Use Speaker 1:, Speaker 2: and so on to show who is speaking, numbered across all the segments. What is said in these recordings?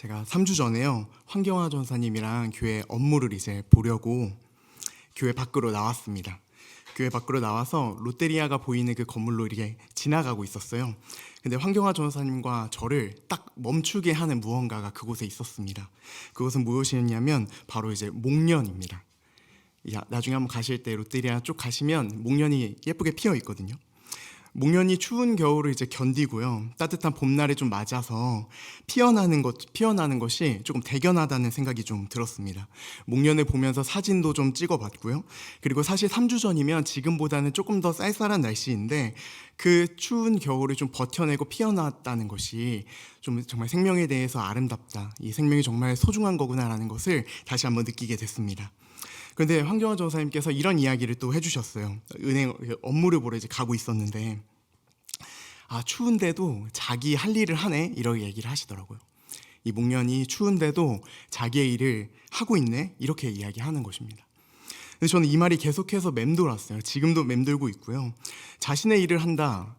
Speaker 1: 제가 3주 전에요. 황경화 전사님이랑 교회 업무를 이제 보려고 교회 밖으로 나왔습니다. 교회 밖으로 나와서 롯데리아가 보이는 그 건물로 이렇게 지나가고 있었어요. 근데 황경화 전사님과 저를 딱 멈추게 하는 무언가가 그곳에 있었습니다. 그것은 무엇이었냐면 바로 이제 목련입니다. 야, 나중에 한번 가실 때 롯데리아 쪽 가시면 목련이 예쁘게 피어 있거든요. 목련이 추운 겨울을 이제 견디고요. 따뜻한 봄날에 좀 맞아서 피어나는 것 피어나는 것이 조금 대견하다는 생각이 좀 들었습니다. 목련을 보면서 사진도 좀 찍어봤고요. 그리고 사실 3주 전이면 지금보다는 조금 더 쌀쌀한 날씨인데 그 추운 겨울을 좀 버텨내고 피어났다는 것이 좀 정말 생명에 대해서 아름답다. 이 생명이 정말 소중한 거구나라는 것을 다시 한번 느끼게 됐습니다. 그런데 황경화 전사님께서 이런 이야기를 또 해주셨어요. 은행 업무를 보러 이제 가고 있었는데 아 추운데도 자기 할 일을 하네 이렇게 얘기를 하시더라고요. 이 목련이 추운데도 자기의 일을 하고 있네 이렇게 이야기하는 것입니다. 근데 저는 이 말이 계속해서 맴돌았어요. 지금도 맴돌고 있고요. 자신의 일을 한다.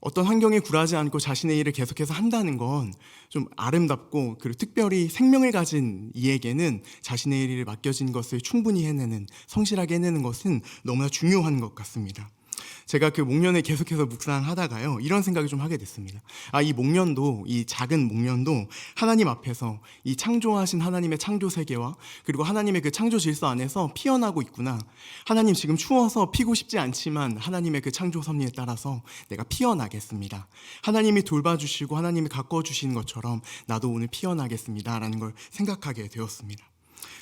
Speaker 1: 어떤 환경에 굴하지 않고 자신의 일을 계속해서 한다는 건 좀 아름답고 그리고 특별히 생명을 가진 이에게는 자신의 일을 맡겨진 것을 충분히 해내는 성실하게 해내는 것은 너무나 중요한 것 같습니다. 제가 그 목련을 계속해서 묵상하다가요 이런 생각을 좀 하게 됐습니다. 아 이 목련도 이 작은 목련도 하나님 앞에서 이 창조하신 하나님의 창조 세계와 그리고 하나님의 그 창조 질서 안에서 피어나고 있구나. 하나님 지금 추워서 피고 싶지 않지만 하나님의 그 창조 섭리에 따라서 내가 피어나겠습니다. 하나님이 돌봐주시고 하나님이 가꿔 주시는 것처럼 나도 오늘 피어나겠습니다라는 걸 생각하게 되었습니다.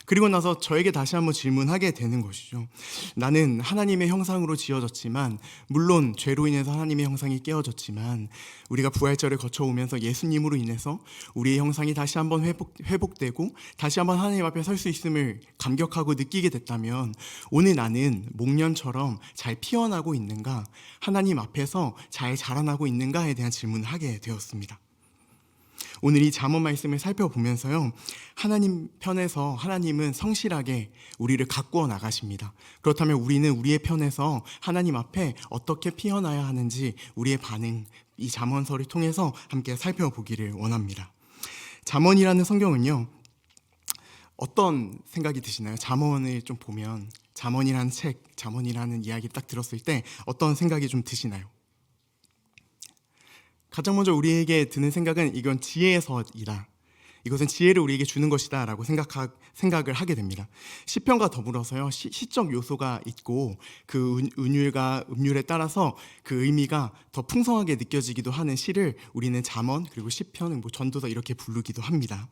Speaker 1: 그리고 나서 저에게 다시 한번 질문하게 되는 것이죠. 나는 하나님의 형상으로 지어졌지만, 물론 죄로 인해서 하나님의 형상이 깨어졌지만, 우리가 부활절을 거쳐오면서 예수님으로 인해서 우리의 형상이 다시 한번 회복, 회복되고, 다시 한번 하나님 앞에 설 수 있음을 감격하고 느끼게 됐다면, 오늘 나는 목련처럼 잘 피어나고 있는가, 하나님 앞에서 잘 자라나고 있는가에 대한 질문을 하게 되었습니다. 오늘 이 잠언 말씀을 살펴보면서요. 하나님 편에서 하나님은 성실하게 우리를 가꾸어 나가십니다. 그렇다면 우리는 우리의 편에서 하나님 앞에 어떻게 피어나야 하는지 우리의 반응 이 잠언서를 통해서 함께 살펴보기를 원합니다. 잠언이라는 성경은요. 어떤 생각이 드시나요? 잠언을 좀 보면 잠언이라는 책, 잠언이라는 이야기 딱 들었을 때 어떤 생각이 좀 드시나요? 가장 먼저 우리에게 드는 생각은 이건 지혜서이다. 이것은 지혜를 우리에게 주는 것이다 라고 생각하, 생각을 하게 됩니다. 시편과 더불어서요 시, 적 요소가 있고 그 은, 은율과 음률에 따라서 그 의미가 더 풍성하게 느껴지기도 하는 시를 우리는 잠언 그리고 시편, 뭐 전도서 이렇게 부르기도 합니다.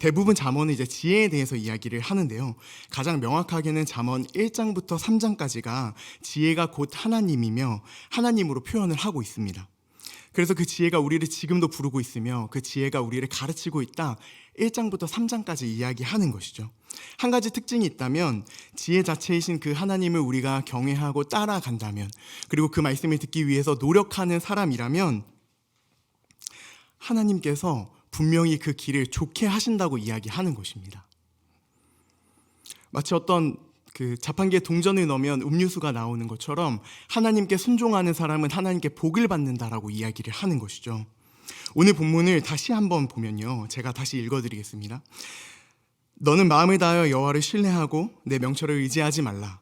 Speaker 1: 대부분 잠언은 이제 지혜에 대해서 이야기를 하는데요. 가장 명확하게는 잠언 1장부터 3장까지가 지혜가 곧 하나님이며 하나님으로 표현을 하고 있습니다. 그래서 그 지혜가 우리를 지금도 부르고 있으며 그 지혜가 우리를 가르치고 있다. 1장부터 3장까지 이야기하는 것이죠. 한 가지 특징이 있다면 지혜 자체이신 그 하나님을 우리가 경외하고 따라간다면 그리고 그 말씀을 듣기 위해서 노력하는 사람이라면 하나님께서 분명히 그 길을 좋게 하신다고 이야기하는 것입니다. 마치 어떤 그 자판기에 동전을 넣으면 음료수가 나오는 것처럼 하나님께 순종하는 사람은 하나님께 복을 받는다라고 이야기를 하는 것이죠. 오늘 본문을 다시 한번 보면요. 제가 다시 읽어드리겠습니다. 너는 마음을 다하여 여호와를 신뢰하고 내 명철을 의지하지 말라.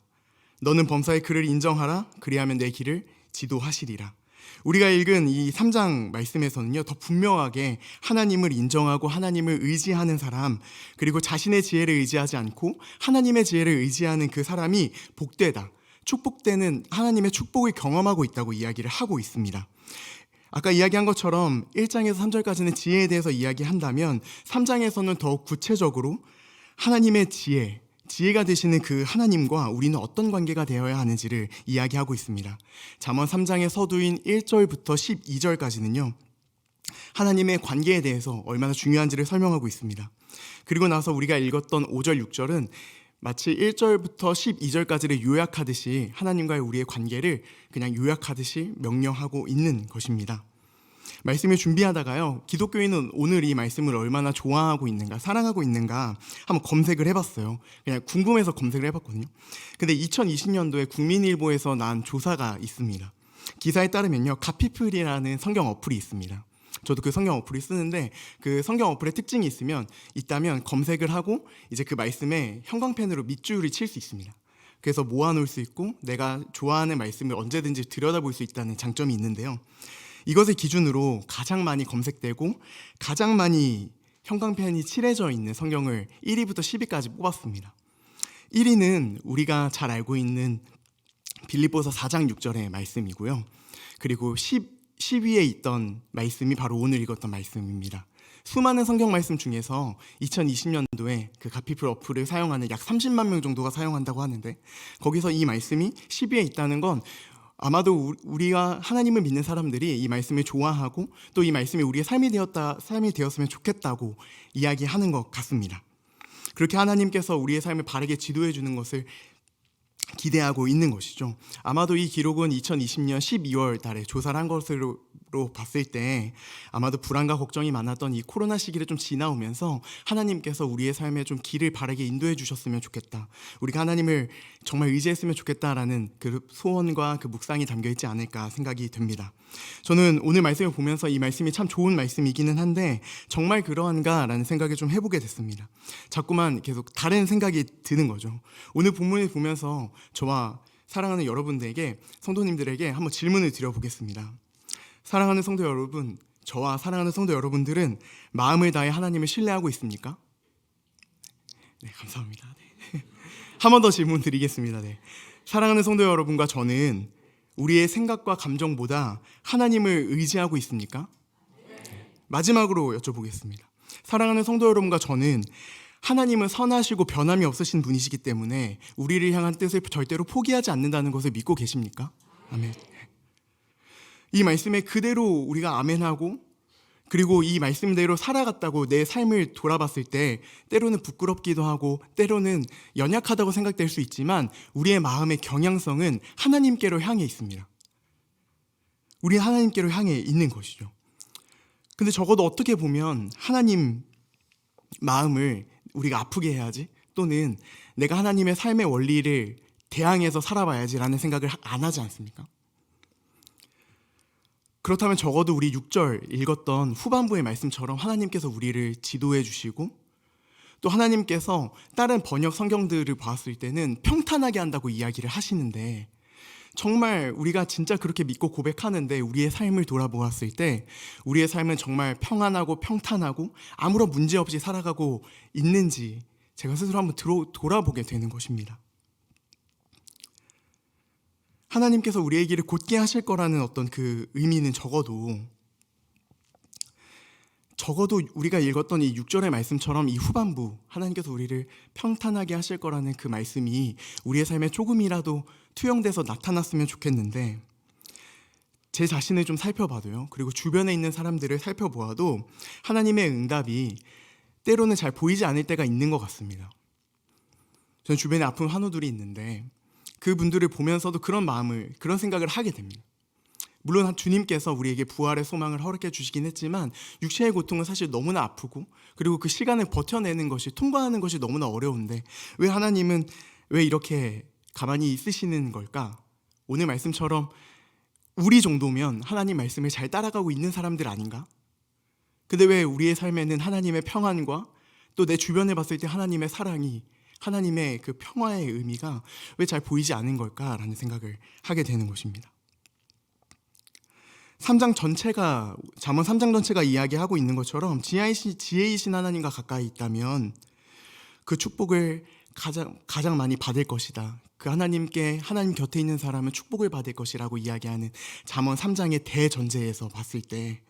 Speaker 1: 너는 범사의 그를 인정하라. 그리하면 내 길을 지도하시리라. 우리가 읽은 이 3장 말씀에서는요, 더 분명하게 하나님을 인정하고 하나님을 의지하는 사람, 그리고 자신의 지혜를 의지하지 않고 하나님의 지혜를 의지하는 그 사람이 복되다. 축복되는 하나님의 축복을 경험하고 있다고 이야기를 하고 있습니다. 아까 이야기한 것처럼 1장에서 3절까지는 지혜에 대해서 이야기한다면 3장에서는 더욱 구체적으로 하나님의 지혜, 지혜가 되시는 그 하나님과 우리는 어떤 관계가 되어야 하는지를 이야기하고 있습니다. 잠언 3장의 서두인 1절부터 12절까지는요. 하나님의 관계에 대해서 얼마나 중요한지를 설명하고 있습니다. 그리고 나서 우리가 읽었던 5절, 6절은 마치 1절부터 12절까지를 요약하듯이 하나님과의 우리의 관계를 그냥 요약하듯이 명령하고 있는 것입니다. 말씀을 준비하다가요, 기독교인은 오늘 이 말씀을 얼마나 좋아하고 있는가, 사랑하고 있는가 한번 검색을 해봤어요. 그냥 궁금해서 검색을 해봤거든요. 근데 2020년도에 국민일보에서 난 조사가 있습니다. 기사에 따르면요, 가피플이라는 성경 어플이 있습니다. 저도 그 성경 어플을 쓰는데 그 성경 어플의 특징이 있으면 있다면 검색을 하고 이제 그 말씀에 형광펜으로 밑줄을 칠 수 있습니다. 그래서 모아놓을 수 있고 내가 좋아하는 말씀을 언제든지 들여다볼 수 있다는 장점이 있는데요. 이것을 기준으로 가장 많이 검색되고 가장 많이 형광펜이 칠해져 있는 성경을 1위부터 10위까지 뽑았습니다. 1위는 우리가 잘 알고 있는 빌립보서 4장 6절의 말씀이고요. 그리고 10, 10위에 있던 말씀이 바로 오늘 읽었던 말씀입니다. 수많은 성경 말씀 중에서 2020년도에 그 가피플 어플을 사용하는 약 30만 명 정도가 사용한다고 하는데 거기서 이 말씀이 10위에 있다는 건 아마도 우- 우리가 하나님을 믿는 사람들이 이 말씀을 좋아하고 또 이 말씀이 우리의 삶이 되었다 삶이 되었으면 좋겠다고 이야기하는 것 같습니다. 그렇게 하나님께서 우리의 삶을 바르게 지도해 주는 것을 기대하고 있는 것이죠. 아마도 이 기록은 2020년 12월 달에 조사를 한 것으로 봤을 때 아마도 불안과 걱정이 많았던 이 코로나 시기를 좀 지나오면서 하나님께서 우리의 삶에 좀 길을 바르게 인도해 주셨으면 좋겠다. 우리가 하나님을 정말 의지했으면 좋겠다라는 그 소원과 그 묵상이 담겨 있지 않을까 생각이 듭니다. 저는 오늘 말씀을 보면서 이 말씀이 참 좋은 말씀이기는 한데 정말 그러한가라는 생각을 좀 해보게 됐습니다. 자꾸만 계속 다른 생각이 드는 거죠. 오늘 본문을 보면서 저와 사랑하는 여러분들에게 성도님들에게 한번 질문을 드려보겠습니다. 사랑하는 성도 여러분, 저와 사랑하는 성도 여러분들은 마음을 다해 하나님을 신뢰하고 있습니까? 네, 감사합니다. 네. 한번 더 질문 드리겠습니다. 네. 사랑하는 성도 여러분과 저는 우리의 생각과 감정보다 하나님을 의지하고 있습니까? 마지막으로 여쭤보겠습니다. 사랑하는 성도 여러분과 저는 하나님은 선하시고 변함이 없으신 분이시기 때문에 우리를 향한 뜻을 절대로 포기하지 않는다는 것을 믿고 계십니까? 아멘. 이 말씀에 그대로 우리가 아멘하고 그리고 이 말씀대로 살아갔다고 내 삶을 돌아봤을 때 때로는 부끄럽기도 하고 때로는 연약하다고 생각될 수 있지만 우리의 마음의 경향성은 하나님께로 향해 있습니다. 우리 하나님께로 향해 있는 것이죠. 근데 적어도 어떻게 보면 하나님 마음을 우리가 아프게 해야지 또는 내가 하나님의 삶의 원리를 대항해서 살아봐야지라는 생각을 안 하지 않습니까? 그렇다면 적어도 우리 6절 읽었던 후반부의 말씀처럼 하나님께서 우리를 지도해 주시고 또 하나님께서 다른 번역 성경들을 봤을 때는 평탄하게 한다고 이야기를 하시는데 정말 우리가 진짜 그렇게 믿고 고백하는데 우리의 삶을 돌아보았을 때 우리의 삶은 정말 평안하고 평탄하고 아무런 문제 없이 살아가고 있는지 제가 스스로 한번 들어, 돌아보게 되는 것입니다. 하나님께서 우리의 길을 곧게 하실 거라는 어떤 그 의미는 적어도 적어도 우리가 읽었던 이 6절의 말씀처럼 이 후반부 하나님께서 우리를 평탄하게 하실 거라는 그 말씀이 우리의 삶에 조금이라도 투영돼서 나타났으면 좋겠는데 제 자신을 좀 살펴봐도요. 그리고 주변에 있는 사람들을 살펴보아도 하나님의 응답이 때로는 잘 보이지 않을 때가 있는 것 같습니다. 전 주변에 아픈 환우들이 있는데 그분들을 보면서도 그런 마음을 그런 생각을 하게 됩니다. 물론 주님께서 우리에게 부활의 소망을 허락해 주시긴 했지만 육체의 고통은 사실 너무나 아프고 그리고 그 시간을 버텨내는 것이 통과하는 것이 너무나 어려운데 왜 하나님은 왜 이렇게 가만히 있으시는 걸까? 오늘 말씀처럼 우리 정도면 하나님 말씀을 잘 따라가고 있는 사람들 아닌가? 근데 왜 우리의 삶에는 하나님의 평안과 또 내 주변에 봤을 때 하나님의 사랑이 하나님의 그 평화의 의미가 왜 잘 보이지 않은 걸까라는 생각을 하게 되는 것입니다. 3장 전체가 잠언 3장 전체가 이야기하고 있는 것처럼 지혜이신, 하나님과 가까이 있다면 그 축복을 가장 가장 많이 받을 것이다. 그 하나님께 하나님 곁에 있는 사람은 축복을 받을 것이라고 이야기하는 잠언 3장의 대전제에서 봤을 때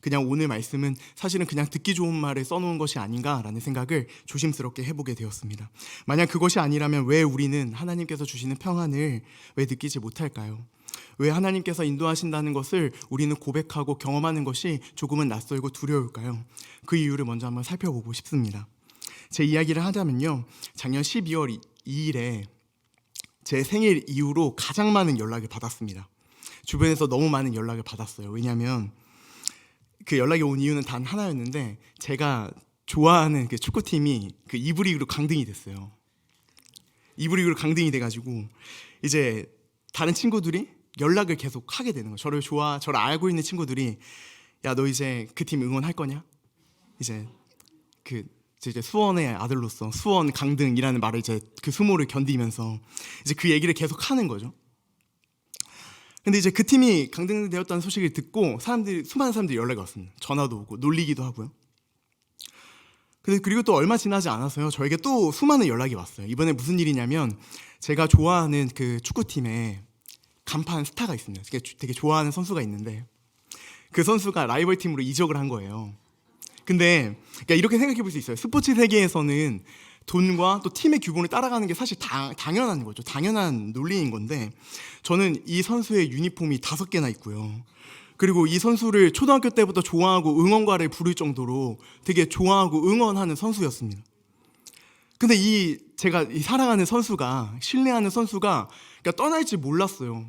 Speaker 1: 그냥 오늘 말씀은 사실은 그냥 듣기 좋은 말을 써놓은 것이 아닌가라는 생각을 조심스럽게 해보게 되었습니다. 만약 그것이 아니라면 왜 우리는 하나님께서 주시는 평안을 왜 느끼지 못할까요? 왜 하나님께서 인도하신다는 것을 우리는 고백하고 경험하는 것이 조금은 낯설고 두려울까요? 그 이유를 먼저 한번 살펴보고 싶습니다. 제 이야기를 하자면요. 작년 12월 2일에 제 생일 이후로 가장 많은 연락을 받았습니다. 주변에서 너무 많은 연락을 받았어요. 왜냐하면 그 연락이 온 이유는 단 하나였는데 제가 좋아하는 그 축구팀이 그 이브리그로 강등이 됐어요. 이브리그로 강등이 돼가지고 이제 다른 친구들이 연락을 계속 하게 되는 거예요. 저를 좋아, 저를 알고 있는 친구들이 야 너 이제 그 팀 응원할 거냐? 이제 그 이제 수원의 아들로서 수원 강등이라는 말을 이제 그 수모를 견디면서 이제 그 얘기를 계속 하는 거죠. 근데 이제 그 팀이 강등되었다는 소식을 듣고 사람들이 수많은 사람들이 연락이 왔습니다. 전화도 오고 놀리기도 하고요. 근데 그리고 또 얼마 지나지 않아서요. 저에게 또 수많은 연락이 왔어요. 이번에 무슨 일이냐면 제가 좋아하는 그 축구팀에 간판 스타가 있습니다. 되게, 되게 좋아하는 선수가 있는데 그 선수가 라이벌 팀으로 이적을 한 거예요. 근데 그러니까 이렇게 생각해 볼 수 있어요. 스포츠 세계에서는 돈과 또 팀의 규범을 따라가는 게 사실 당, 당연한 거죠. 당연한 논리인 건데 저는 이 선수의 유니폼이 다섯 개나 있고요. 그리고 이 선수를 초등학교 때부터 좋아하고 응원가를 부를 정도로 되게 좋아하고 응원하는 선수였습니다. 근데 이 제가 이 사랑하는 선수가 신뢰하는 선수가 그러니까 떠날지 몰랐어요.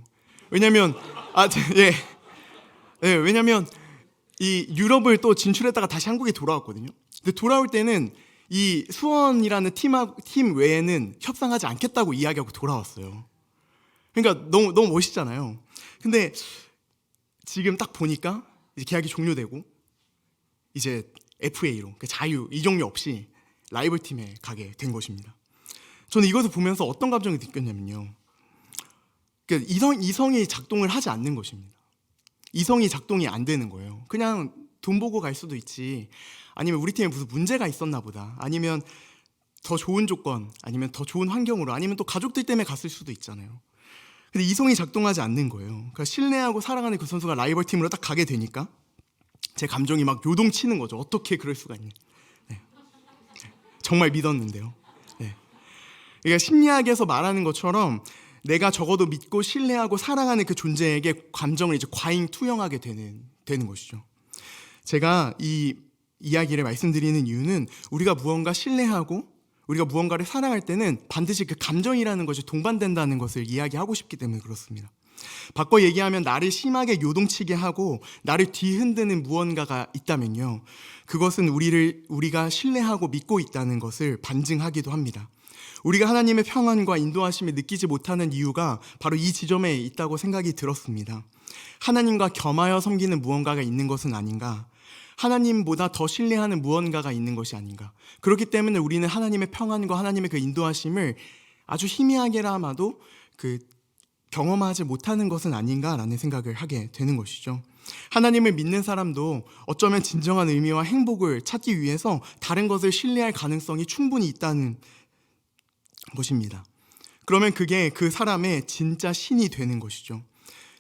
Speaker 1: 왜냐면 아 예. 예, 왜냐면 이 유럽을 또 진출했다가 다시 한국에 돌아왔거든요. 근데 돌아올 때는 이 수원이라는 팀, 팀 외에는 협상하지 않겠다고 이야기하고 돌아왔어요. 그러니까 너무 너무 멋있잖아요. 근데 지금 딱 보니까 이제 계약이 종료되고 이제 FA로 그 자유 이 종류 없이 라이벌 팀에 가게 된 것입니다. 저는 이것을 보면서 어떤 감정이 느꼈냐면요. 그 이성 이성이 작동을 하지 않는 것입니다. 이성이 작동이 안 되는 거예요. 그냥 돈 보고 갈 수도 있지. 아니면 우리 팀에 무슨 문제가 있었나 보다. 아니면 더 좋은 조건, 아니면 더 좋은 환경으로, 아니면 또 가족들 때문에 갔을 수도 있잖아요. 근데 이성이 작동하지 않는 거예요. 그러니까 신뢰하고 사랑하는 그 선수가 라이벌 팀으로 딱 가게 되니까 제 감정이 막 요동치는 거죠. 어떻게 그럴 수가 있니? 네. 정말 믿었는데요. 네. 그러니까 심리학에서 말하는 것처럼 내가 적어도 믿고 신뢰하고 사랑하는 그 존재에게 감정을 이제 과잉 투영하게 되는 되는 것이죠. 제가 이 이야기를 말씀드리는 이유는 우리가 무언가 신뢰하고 우리가 무언가를 사랑할 때는 반드시 그 감정이라는 것이 동반된다는 것을 이야기하고 싶기 때문에 그렇습니다. 바꿔 얘기하면 나를 심하게 요동치게 하고 나를 뒤흔드는 무언가가 있다면요. 그것은 우리를 우리가 신뢰하고 믿고 있다는 것을 반증하기도 합니다. 우리가 하나님의 평안과 인도하심을 느끼지 못하는 이유가 바로 이 지점에 있다고 생각이 들었습니다. 하나님과 겸하여 섬기는 무언가가 있는 것은 아닌가? 하나님보다 더 신뢰하는 무언가가 있는 것이 아닌가? 그렇기 때문에 우리는 하나님의 평안과 하나님의 그 인도하심을 아주 희미하게라마도 그 경험하지 못하는 것은 아닌가라는 생각을 하게 되는 것이죠. 하나님을 믿는 사람도 어쩌면 진정한 의미와 행복을 찾기 위해서 다른 것을 신뢰할 가능성이 충분히 있다는 것입니다. 그러면 그게 그 사람의 진짜 신이 되는 것이죠.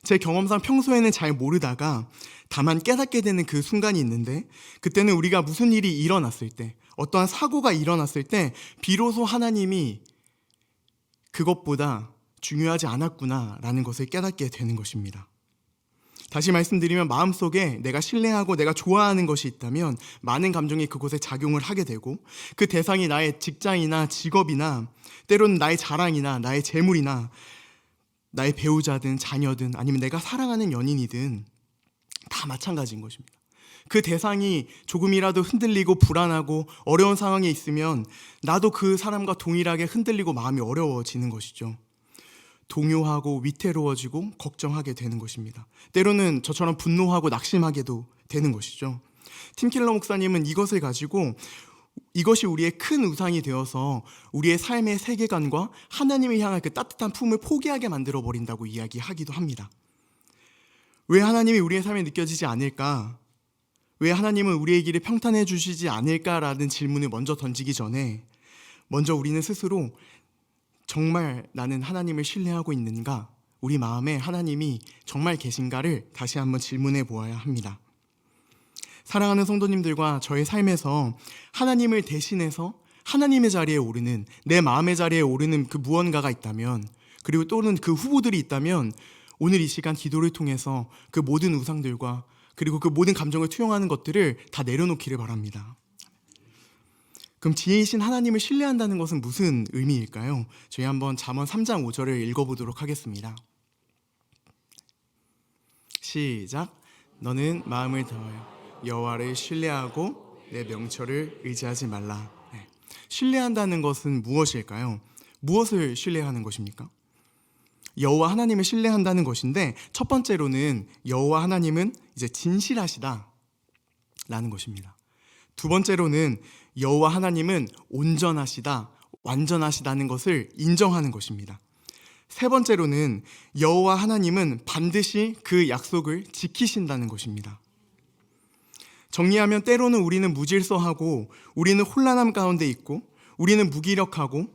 Speaker 1: 제 경험상 평소에는 잘 모르다가 다만 깨닫게 되는 그 순간이 있는데 그때는 우리가 무슨 일이 일어났을 때 어떠한 사고가 일어났을 때 비로소 하나님이 그것보다 중요하지 않았구나라는 것을 깨닫게 되는 것입니다. 다시 말씀드리면 마음속에 내가 신뢰하고 내가 좋아하는 것이 있다면 많은 감정이 그곳에 작용을 하게 되고 그 대상이 나의 직장이나 직업이나 때로는 나의 자랑이나 나의 재물이나 나의 배우자든 자녀든 아니면 내가 사랑하는 연인이든 다 마찬가지인 것입니다. 그 대상이 조금이라도 흔들리고 불안하고 어려운 상황에 있으면 나도 그 사람과 동일하게 흔들리고 마음이 어려워지는 것이죠. 동요하고 위태로워지고 걱정하게 되는 것입니다. 때로는 저처럼 분노하고 낙심하게도 되는 것이죠. 팀킬러 목사님은 이것을 가지고 이것이 우리의 큰 우상이 되어서 우리의 삶의 세계관과 하나님을 향한 그 따뜻한 품을 포기하게 만들어 버린다고 이야기하기도 합니다. 왜 하나님이 우리의 삶에 느껴지지 않을까? 왜 하나님은 우리의 길을 평탄해 주시지 않을까라는 질문을 먼저 던지기 전에 먼저 우리는 스스로 정말 나는 하나님을 신뢰하고 있는가? 우리 마음에 하나님이 정말 계신가를 다시 한번 질문해 보아야 합니다. 사랑하는 성도님들과 저의 삶에서 하나님을 대신해서 하나님의 자리에 오르는 내 마음의 자리에 오르는 그 무언가가 있다면 그리고 또는 그 후보들이 있다면 오늘 이 시간 기도를 통해서 그 모든 우상들과 그리고 그 모든 감정을 투영하는 것들을 다 내려놓기를 바랍니다. 그럼 지혜이신 하나님을 신뢰한다는 것은 무슨 의미일까요? 저희 한번 잠언 3장 5절을 읽어보도록 하겠습니다. 시작. 너는 마음을 다하여 여호와를 신뢰하고 내 명철을 의지하지 말라. 네. 신뢰한다는 것은 무엇일까요? 무엇을 신뢰하는 것입니까? 여호와 하나님을 신뢰한다는 것인데 첫 번째로는 여호와 하나님은 이제 진실하시다. 라는 것입니다. 두 번째로는 여호와 하나님은 온전하시다, 완전하시다는 것을 인정하는 것입니다. 세 번째로는 여호와 하나님은 반드시 그 약속을 지키신다는 것입니다. 정리하면 때로는 우리는 무질서하고 우리는 혼란함 가운데 있고 우리는 무기력하고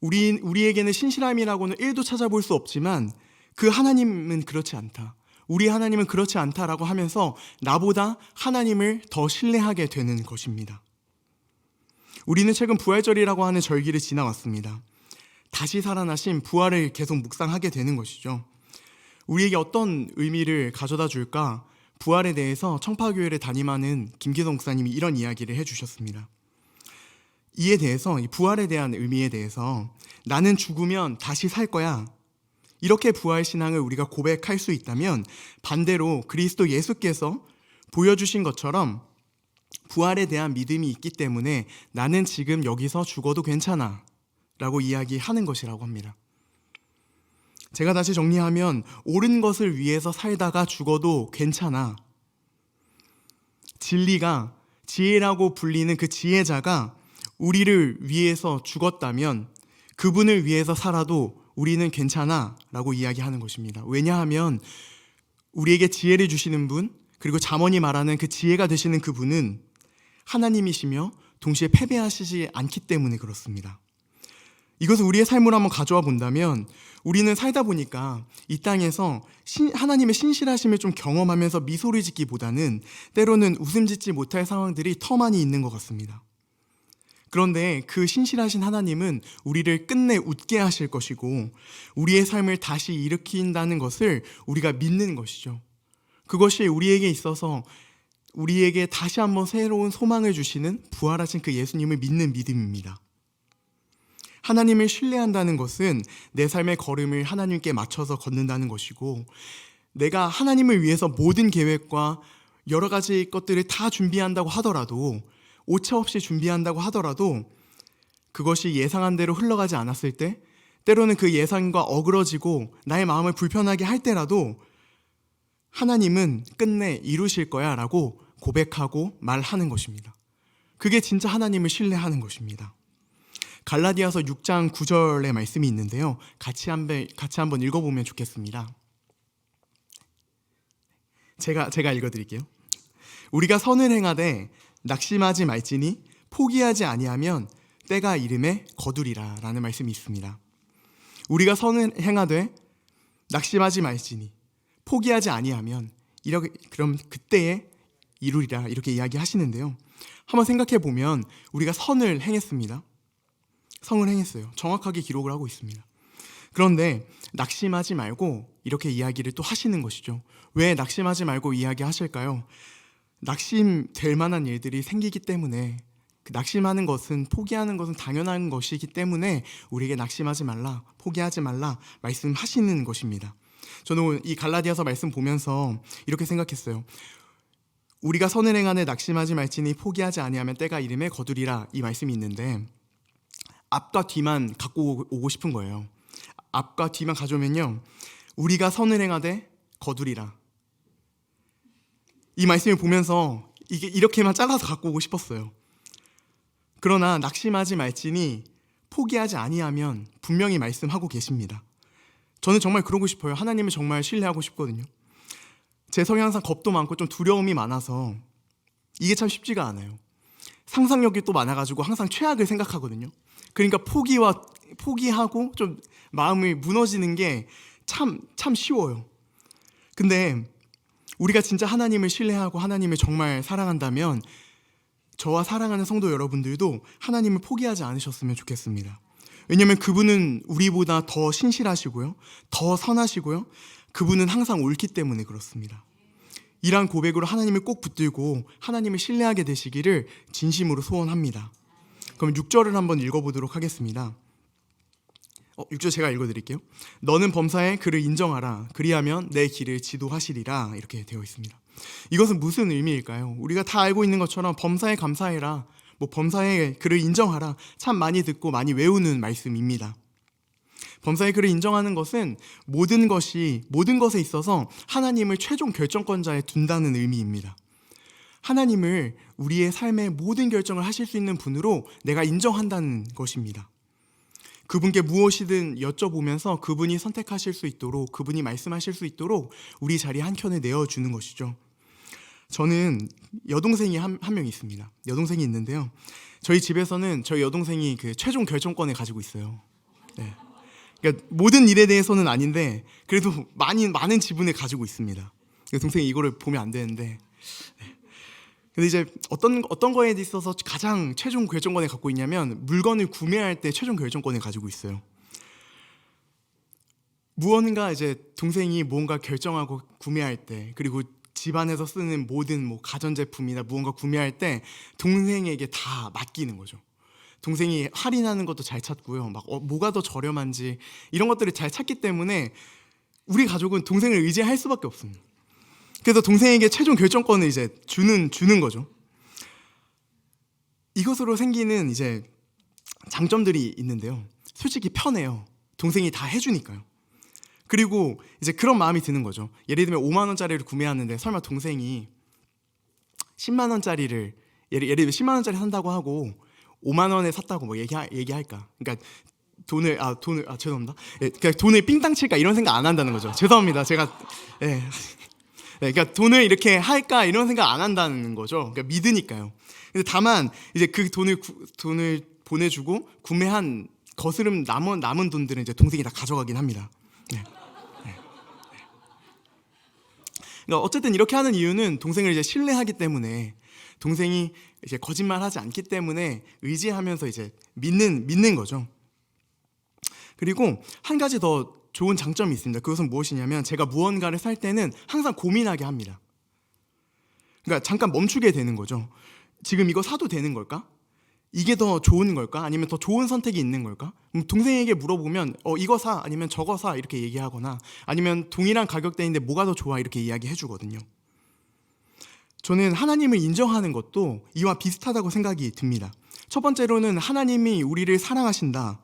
Speaker 1: 우리 우리에게는 신실함이라고는 1도 찾아볼 수 없지만 그 하나님은 그렇지 않다. 우리 하나님은 그렇지 않다라고 하면서 나보다 하나님을 더 신뢰하게 되는 것입니다. 우리는 최근 부활절이라고 하는 절기를 지나왔습니다. 다시 살아나신 부활을 계속 묵상하게 되는 것이죠. 우리에게 어떤 의미를 가져다 줄까? 부활에 대해서 청파교회를 담임하는 김기성 목사님이 이런 이야기를 해주셨습니다. 이에 대해서 이 부활에 대한 의미에 대해서 나는 죽으면 다시 살 거야. 이렇게 부활 신앙을 우리가 고백할 수 있다면 반대로 그리스도 예수께서 보여주신 것처럼 부활에 대한 믿음이 있기 때문에 나는 지금 여기서 죽어도 괜찮아. 라고 이야기하는 것이라고 합니다. 제가 다시 정리하면 옳은 것을 위해서 살다가 죽어도 괜찮아. 진리가 지혜라고 불리는 그 지혜자가 우리를 위해서 죽었다면 그분을 위해서 살아도 우리는 괜찮아 라고 이야기하는 것입니다. 왜냐하면 우리에게 지혜를 주시는 분, 그리고 잠언이 말하는 그 지혜가 되시는 그분은 하나님이시며 동시에 패배하시지 않기 때문에 그렇습니다. 이것을 우리의 삶으로 한번 가져와 본다면 우리는 살다 보니까 이 땅에서 신, 하나님의 신실하심을 좀 경험하면서 미소를 짓기보다는 때로는 웃음 짓지 못할 상황들이 더 많이 있는 것 같습니다. 그런데 그 신실하신 하나님은 우리를 끝내 웃게 하실 것이고 우리의 삶을 다시 일으킨다는 것을 우리가 믿는 것이죠. 그것이 우리에게 있어서 우리에게 다시 한번 새로운 소망을 주시는 부활하신 그 예수님을 믿는 믿음입니다. 하나님을 신뢰한다는 것은 내 삶의 걸음을 하나님께 맞춰서 걷는다는 것이고 내가 하나님을 위해서 모든 계획과 여러 가지 것들을 다 준비한다고 하더라도 오차 없이 준비한다고 하더라도 그것이 예상한 대로 흘러가지 않았을 때 때로는 그 예상과 어그러지고 나의 마음을 불편하게 할 때라도 하나님은 끝내 이루실 거야 라고 고백하고 말하는 것입니다. 그게 진짜 하나님을 신뢰하는 것입니다. 갈라디아서 6장 9절의 말씀이 있는데요. 같이 한번 같이 한번 읽어 보면 좋겠습니다. 제가 제가 읽어 드릴게요. 우리가 선을 행하되 낙심하지 말지니 포기하지 아니하면 때가 이름에 거두리라라는 말씀이 있습니다. 우리가 선을 행하되 낙심하지 말지니 포기하지 아니하면 이렇게 그럼 그때에 이루리라 이렇게 이야기하시는데요. 한번 생각해 보면 우리가 선을 행했습니다. 성을 행했어요. 정확하게 기록을 하고 있습니다. 그런데 낙심하지 말고 이렇게 이야기를 또 하시는 것이죠. 왜 낙심하지 말고 이야기하실까요? 낙심 될 만한 일들이 생기기 때문에 그 낙심하는 것은 포기하는 것은 당연한 것이기 때문에 우리에게 낙심하지 말라, 포기하지 말라 말씀하시는 것입니다. 저는 이 갈라디아서 말씀 보면서 이렇게 생각했어요. 우리가 선을 행하는 낙심하지 말지니 포기하지 아니하면 때가 이름에 거두리라 이 말씀이 있는데 앞과 뒤만 갖고 오고 싶은 거예요. 앞과 뒤만 가져오면요. 우리가 선을 행하되 거두리라. 이 말씀을 보면서 이게 이렇게만 잘라서 갖고 오고 싶었어요. 그러나 낙심하지 말지니 포기하지 아니하면 분명히 말씀하고 계십니다. 저는 정말 그러고 싶어요. 하나님을 정말 신뢰하고 싶거든요. 제 성향상 겁도 많고 좀 두려움이 많아서 이게 참 쉽지가 않아요. 상상력이 또 많아가지고 항상 최악을 생각하거든요. 그러니까 포기와 포기하고 좀 마음이 무너지는 게 참참 쉬워요. 근데 우리가 진짜 하나님을 신뢰하고 하나님을 정말 사랑한다면 저와 사랑하는 성도 여러분들도 하나님을 포기하지 않으셨으면 좋겠습니다. 왜냐하면 그분은 우리보다 더 신실하시고요, 더 선하시고요, 그분은 항상 옳기 때문에 그렇습니다. 이러한 고백으로 하나님을 꼭 붙들고 하나님을 신뢰하게 되시기를 진심으로 소원합니다. 그럼 6절을 한번 읽어보도록 하겠습니다. 어, 6절 제가 읽어드릴게요. 너는 범사에 그를 인정하라. 그리하면 내 길을 지도하시리라. 이렇게 되어 있습니다. 이것은 무슨 의미일까요? 우리가 다 알고 있는 것처럼 범사에 감사해라. 뭐 범사에 그를 인정하라. 참 많이 듣고 많이 외우는 말씀입니다. 범사의 그를 인정하는 것은 모든 것이 모든 것에 있어서 하나님을 최종 결정권자에 둔다는 의미입니다. 하나님을 우리의 삶의 모든 결정을 하실 수 있는 분으로 내가 인정한다는 것입니다. 그분께 무엇이든 여쭤보면서 그분이 선택하실 수 있도록 그분이 말씀하실 수 있도록 우리 자리 한 켠에 내어 주는 것이죠. 저는 여동생이 한 명 있습니다. 여동생이 있는데요. 저희 집에서는 저희 여동생이 그 최종 결정권을 가지고 있어요. 네. 그러니까 모든 일에 대해서는 아닌데 그래도 많이 많은 지분을 가지고 있습니다. 그 동생이 이거를 보면 안 되는데. 네. 근데 이제 어떤 어떤 거에 있어서 가장 최종 결정권을 갖고 있냐면 물건을 구매할 때 최종 결정권을 가지고 있어요. 무언가 이제 동생이 뭔가 결정하고 구매할 때 그리고 집안에서 쓰는 모든 뭐 가전제품이나 무언가 구매할 때 동생에게 다 맡기는 거죠. 동생이 할인하는 것도 잘 찾고요. 막 어, 뭐가 더 저렴한지 이런 것들을 잘 찾기 때문에 우리 가족은 동생을 의지할 수밖에 없습니다. 그래서 동생에게 최종 결정권을 이제 주는 주는 거죠. 이것으로 생기는 이제 장점들이 있는데요. 솔직히 편해요. 동생이 다 해주니까요. 그리고 이제 그런 마음이 드는 거죠. 예를 들면 5만 원짜리를 구매하는데 설마 동생이 10만 원짜리를 예를, 예를 들면 10만 원짜리 산다고 하고 5만 원에 샀다고 뭐 얘기 얘기할까? 그러니까 돈을 아 돈을 아 죄송합니다. 예, 그러니까 돈을 삥땅 칠까 이런 생각 안 한다는 거죠. 죄송합니다. 제가 예. 네, 그러니까 돈을 이렇게 할까 이런 생각 안 한다는 거죠. 그러니까 믿으니까요. 근데 다만 이제 그 돈을 구, 돈을 보내주고 구매한 거스름 남은 남은 돈들은 이제 동생이 다 가져가긴 합니다. 네. 네. 그러니까 어쨌든 이렇게 하는 이유는 동생을 이제 신뢰하기 때문에 동생이 이제 거짓말하지 않기 때문에 의지하면서 이제 믿는 믿는 거죠. 그리고 한 가지 더 좋은 장점이 있습니다. 그것은 무엇이냐면 제가 무언가를 살 때는 항상 고민하게 합니다. 그러니까 잠깐 멈추게 되는 거죠. 지금 이거 사도 되는 걸까? 이게 더 좋은 걸까? 아니면 더 좋은 선택이 있는 걸까? 동생에게 물어보면 어 이거 사 아니면 저거 사 이렇게 얘기하거나 아니면 동일한 가격대인데 뭐가 더 좋아 이렇게 이야기해 주거든요. 저는 하나님을 인정하는 것도 이와 비슷하다고 생각이 듭니다. 첫 번째로는 하나님이 우리를 사랑하신다.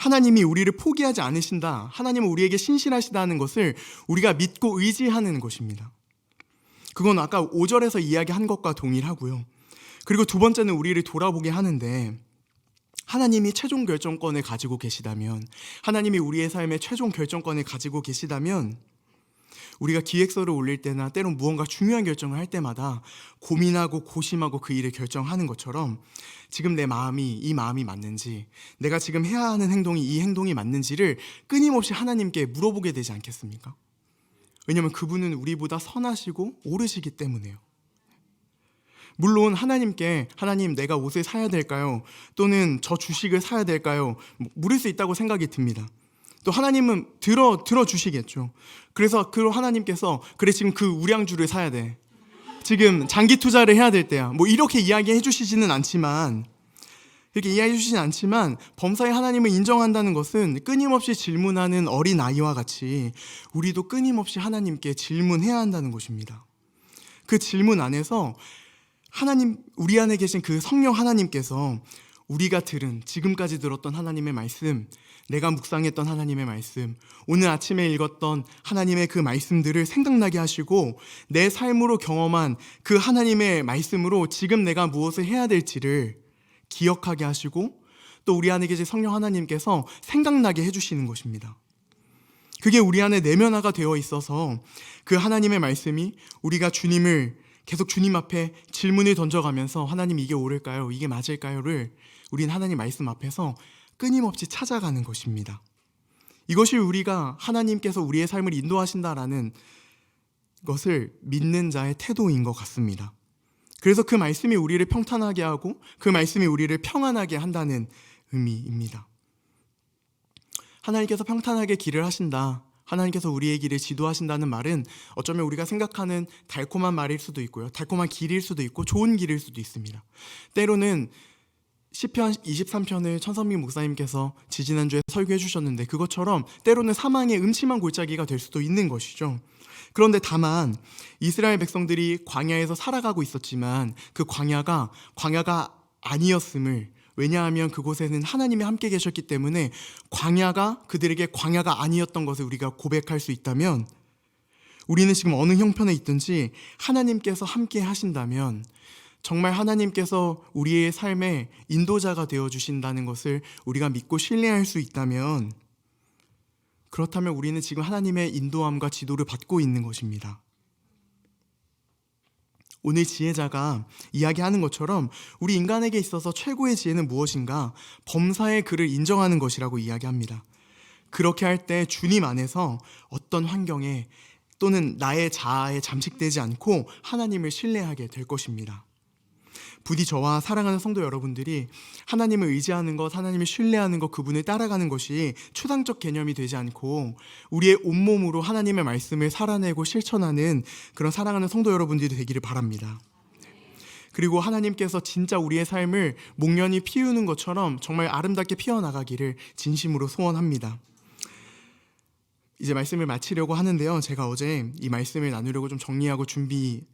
Speaker 1: 하나님이 우리를 포기하지 않으신다. 하나님은 우리에게 신실하시다는 것을 우리가 믿고 의지하는 것입니다. 그건 아까 5절에서 이야기한 것과 동일하고요. 그리고 두 번째는 우리를 돌아보게 하는데 하나님이 최종 결정권을 가지고 계시다면 하나님이 우리의 삶의 최종 결정권을 가지고 계시다면 우리가 기획서를 올릴 때나 때론 무언가 중요한 결정을 할 때마다 고민하고 고심하고 그 일을 결정하는 것처럼 지금 내 마음이 이 마음이 맞는지 내가 지금 해야 하는 행동이 이 행동이 맞는지를 끊임없이 하나님께 물어보게 되지 않겠습니까? 왜냐하면 그분은 우리보다 선하시고 오르시기 때문에요. 물론 하나님께 하나님 내가 옷을 사야 될까요? 또는 저 주식을 사야 될까요? 물을 수 있다고 생각이 듭니다. 또 하나님은 들어 들어 주시겠죠. 그래서 그 하나님께서 그래 지금 그 우량주를 사야 돼. 지금 장기 투자를 해야 될 때야. 뭐 이렇게 이야기해 주시지는 않지만 이렇게 이야기해 주시진 않지만 범사의 하나님을 인정한다는 것은 끊임없이 질문하는 어린 아이와 같이 우리도 끊임없이 하나님께 질문해야 한다는 것입니다. 그 질문 안에서 하나님 우리 안에 계신 그 성령 하나님께서 우리가 들은 지금까지 들었던 하나님의 말씀, 내가 묵상했던 하나님의 말씀, 오늘 아침에 읽었던 하나님의 그 말씀들을 생각나게 하시고 내 삶으로 경험한 그 하나님의 말씀으로 지금 내가 무엇을 해야 될지를 기억하게 하시고 또 우리 안에 계신 성령 하나님께서 생각나게 해주시는 것입니다. 그게 우리 안에 내면화가 되어 있어서 그 하나님의 말씀이 우리가 주님을 계속 주님 앞에 질문을 던져가면서 하나님 이게 옳을까요? 이게 맞을까요?를 우린 하나님 말씀 앞에서 끊임없이 찾아가는 것입니다. 이것이 우리가 하나님께서 우리의 삶을 인도하신다라는 것을 믿는 자의 태도인 것 같습니다. 그래서 그 말씀이 우리를 평탄하게 하고 그 말씀이 우리를 평안하게 한다는 의미입니다. 하나님께서 평탄하게 길을 하신다. 하나님께서 우리의 길을 지도하신다는 말은 어쩌면 우리가 생각하는 달콤한 말일 수도 있고요. 달콤한 길일 수도 있고 좋은 길일 수도 있습니다. 때로는 시편 23편을 천선민 목사님께서 지지난주에 설교해 주셨는데 그것처럼 때로는 사망의 음침한 골짜기가 될 수도 있는 것이죠. 그런데 다만 이스라엘 백성들이 광야에서 살아가고 있었지만 그 광야가 광야가 아니었음을 왜냐하면 그곳에는 하나님이 함께 계셨기 때문에 광야가 그들에게 광야가 아니었던 것을 우리가 고백할 수 있다면 우리는 지금 어느 형편에 있든지 하나님께서 함께 하신다면 정말 하나님께서 우리의 삶의 인도자가 되어 주신다는 것을 우리가 믿고 신뢰할 수 있다면 그렇다면 우리는 지금 하나님의 인도함과 지도를 받고 있는 것입니다. 오늘 지혜자가 이야기하는 것처럼 우리 인간에게 있어서 최고의 지혜는 무엇인가? 범사의 그를 인정하는 것이라고 이야기합니다. 그렇게 할 때 주님 안에서 어떤 환경에 또는 나의 자아에 잠식되지 않고 하나님을 신뢰하게 될 것입니다. 부디 저와 사랑하는 성도 여러분들이 하나님을 의지하는 것, 하나님을 신뢰하는 것, 그분을 따라가는 것이 추상적 개념이 되지 않고 우리의 온몸으로 하나님의 말씀을 살아내고 실천하는 그런 사랑하는 성도 여러분들이 되기를 바랍니다. 그리고 하나님께서 진짜 우리의 삶을 목련히 피우는 것처럼 정말 아름답게 피어나가기를 진심으로 소원합니다. 이제 말씀을 마치려고 하는데요. 제가 어제 이 말씀을 나누려고 좀 정리하고 준비하고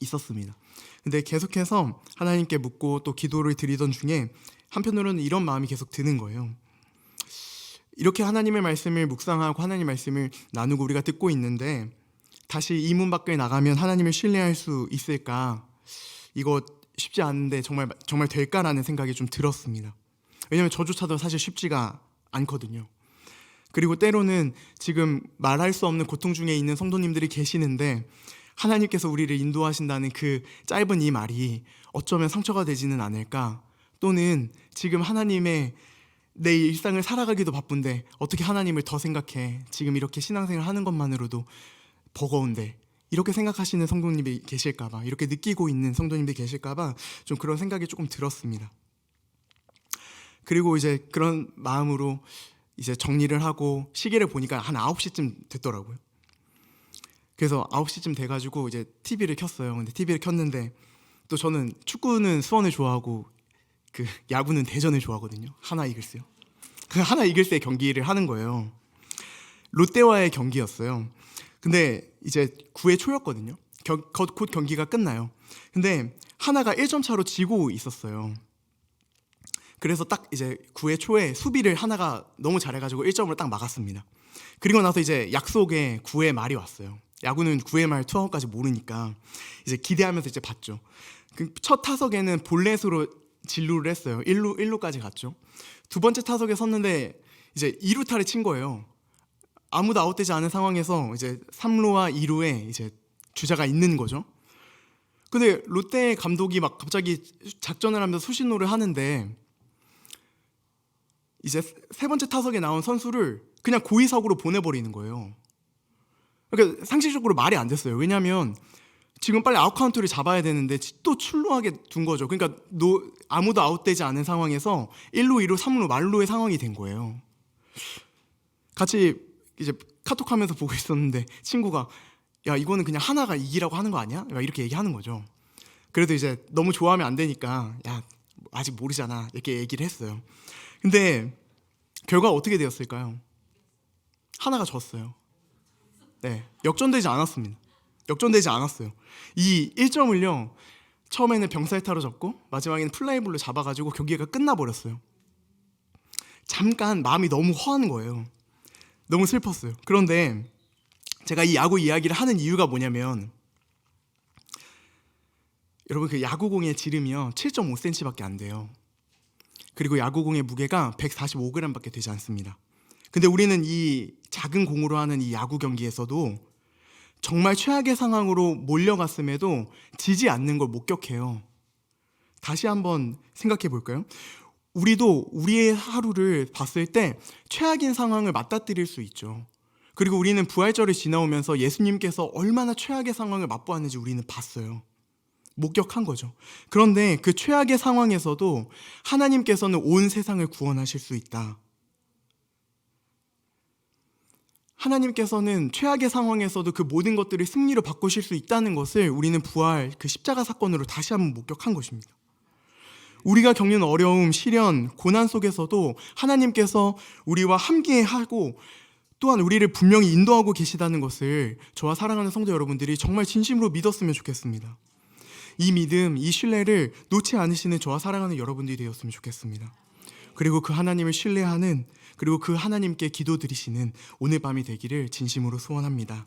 Speaker 1: 있었습니다. 근데 계속해서 하나님께 묻고 또 기도를 드리던 중에 한편으로는 이런 마음이 계속 드는 거예요. 이렇게 하나님의 말씀을 묵상하고 하나님 말씀을 나누고 우리가 듣고 있는데 다시 이 문 밖을 나가면 하나님을 신뢰할 수 있을까? 이거 쉽지 않은데 정말 정말 될까라는 생각이 좀 들었습니다. 왜냐하면 저조차도 사실 쉽지가 않거든요. 그리고 때로는 지금 말할 수 없는 고통 중에 있는 성도님들이 계시는데 하나님께서 우리를 인도하신다는 그 짧은 이 말이 어쩌면 상처가 되지는 않을까? 또는 지금 하나님의 내 일상을 살아가기도 바쁜데 어떻게 하나님을 더 생각해? 지금 이렇게 신앙생활 하는 것만으로도 버거운데 이렇게 생각하시는 성도님이 계실까봐 이렇게 느끼고 있는 성도님들이 계실까봐 좀 그런 생각이 조금 들었습니다. 그리고 이제 그런 마음으로 이제 정리를 하고 시계를 보니까 한 9시쯤 됐더라고요. 그래서 9시쯤 돼가지고 이제 TV를 켰어요. 근데 TV를 켰는데 또 저는 축구는 수원을 좋아하고 그 야구는 대전을 좋아하거든요. 하나 이글스요. 그 하나 이글스의 경기를 하는 거예요. 롯데와의 경기였어요. 근데 이제 9회 초였거든요. 겨, 곧, 곧 경기가 끝나요. 근데 하나가 1점 차로 지고 있었어요. 그래서 딱 이제 9회 초에 수비를 하나가 너무 잘해가지고 1점으로 딱 막았습니다. 그리고 나서 이제 약속에 9회 말이 왔어요. 야구는 9회 말 투아웃까지 모르니까 이제 기대하면서 이제 봤죠. 그 첫 타석에는 볼넷으로 진루를 했어요. 1루 1루까지 갔죠. 두 번째 타석에 섰는데 이제 2루타를 친 거예요. 아무도 아웃되지 않은 상황에서 이제 3루와 2루에 이제 주자가 있는 거죠. 근데 롯데 감독이 막 갑자기 작전을 하면서 수신호를 하는데 이제 세 번째 타석에 나온 선수를 그냥 고의사고로 보내버리는 거예요. 그러니까 상식적으로 말이 안 됐어요. 왜냐하면 지금 빨리 아웃 카운트를 잡아야 되는데 또 출루하게 둔 거죠. 그러니까 노, 아무도 아웃되지 않은 상황에서 1루, 2루, 3루, 말루의 상황이 된 거예요. 같이 이제 카톡하면서 보고 있었는데 친구가 야 이거는 그냥 하나가 이기라고 하는 거 아니야? 막 이렇게 얘기하는 거죠. 그래도 이제 너무 좋아하면 안 되니까 야 아직 모르잖아 이렇게 얘기를 했어요. 근데 결과 어떻게 되었을까요? 하나가 졌어요. 네, 역전되지 않았습니다. 역전되지 않았어요. 이 1점을요. 처음에는 병살타로 졌고 마지막에는 플라이볼로 잡아가지고 경기가 끝나버렸어요. 잠깐 마음이 너무 허한 거예요. 너무 슬펐어요. 그런데 제가 이 야구 이야기를 하는 이유가 뭐냐면 여러분 그 야구공의 지름이요 7.5cm밖에 안 돼요. 그리고 야구공의 무게가 145g밖에 되지 않습니다. 근데 우리는 이 작은 공으로 하는 이 야구 경기에서도 정말 최악의 상황으로 몰려갔음에도 지지 않는 걸 목격해요. 다시 한번 생각해 볼까요? 우리도 우리의 하루를 봤을 때 최악인 상황을 맞닥뜨릴 수 있죠. 그리고 우리는 부활절을 지나오면서 예수님께서 얼마나 최악의 상황을 맛보았는지 우리는 봤어요. 목격한 거죠. 그런데 그 최악의 상황에서도 하나님께서는 온 세상을 구원하실 수 있다. 하나님께서는 최악의 상황에서도 그 모든 것들을 승리로 바꾸실 수 있다는 것을 우리는 부활 그 십자가 사건으로 다시 한번 목격한 것입니다. 우리가 겪는 어려움, 시련, 고난 속에서도 하나님께서 우리와 함께하고 또한 우리를 분명히 인도하고 계시다는 것을 저와 사랑하는 성도 여러분들이 정말 진심으로 믿었으면 좋겠습니다. 이 믿음, 이 신뢰를 놓지 않으시는 저와 사랑하는 여러분들이 되었으면 좋겠습니다. 그리고 그 하나님을 신뢰하는 그리고 그 하나님께 기도드리시는 오늘 밤이 되기를 진심으로 소원합니다.